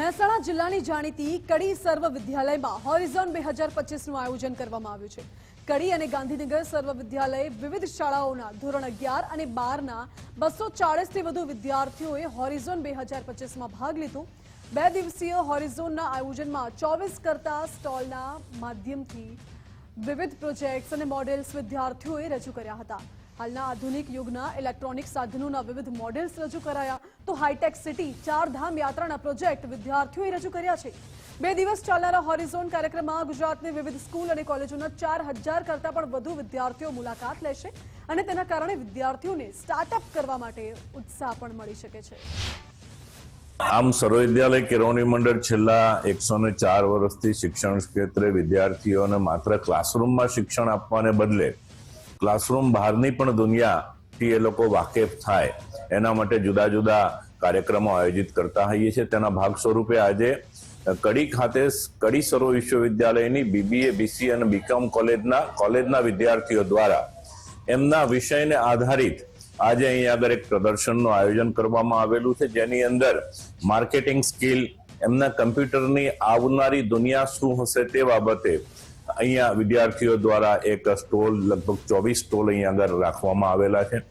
મહેસાણા જિલ્લાની જાણીતી કડી સર્વ વિદ્યાલયમાં હોરિઝોન બે હજાર પચીસનું આયોજન કરવામાં આવ્યું છે. કડી અને ગાંધીનગર સર્વ વિદ્યાલય વિવિધ શાળાઓના ધોરણ અગિયાર અને બારના બસો ચાળીસથી વધુ વિદ્યાર્થીઓએ હોરિઝોન બે હજાર પચીસમાં ભાગ લીધો. બે દિવસીય હોરિઝોનના આયોજનમાં ચોવીસ કરતા સ્ટોલના માધ્યમથી વિવિધ પ્રોજેક્ટ્સ અને મોડેલ્સ વિદ્યાર્થીઓએ રજૂ કર્યા હતા. હાલના આધુનિક યુગના ઇલેક્ટ્રોનિક સાધનોના વિવિધ મોડેલ્સ રજૂ કરાયા તો હાઈટેક સિટી, ચારધામ યાત્રાના પ્રોજેક્ટ વિદ્યાર્થીઓએ રજૂ કર્યા છે. બે દિવસ ચાલનારા હોરિઝોન કાર્યક્રમમાં ગુજરાતની વિવિધ સ્કૂલ અને કોલેજોના ચાર હજાર કરતાં પણ વધુ વિદ્યાર્થીઓ મુલાકાત લેશે અને તેના કારણે વિદ્યાર્થીઓને સ્ટાર્ટઅપ કરવા માટે ઉત્સાહ પણ મળી શકે છે. આમ સર્વવિદ્યાલય કેળવણી મંડળ છેલ્લા એકસો ને ચાર વર્ષથી શિક્ષણ ક્ષેત્રે વિદ્યાર્થીઓને માત્ર ક્લાસરૂમમાં શિક્ષણ આપવાને બદલે ક્લાસરૂમ બહારની પણ દુનિયાથી એ લોકો વાકેફ થાય. એના માટે જુદા જુદા કાર્યક્રમો આયોજિત કરતા હોઈએ છીએ. તેના ભાગ સ્વરૂપે આજે કડી ખાતે કડી સર્વ વિશ્વવિદ્યાલયની બીબીએ બીસી અને બીકોમ કોલેજના કોલેજના વિદ્યાર્થીઓ દ્વારા એમના વિષયને આધારિત આજે અહીં આગળ એક પ્રદર્શનનું આયોજન કરવામાં આવેલું છે. જેની અંદર માર્કેટિંગ સ્કિલ, એમના કમ્પ્યુટરની આવનારી દુનિયા શું હશે તે બાબતે અહીંયા વિદ્યાર્થીઓ દ્વારા એક સ્ટોલ લગભગ ચોવીસ સ્ટોલ અહીં આગળ રાખવામાં આવેલા છે.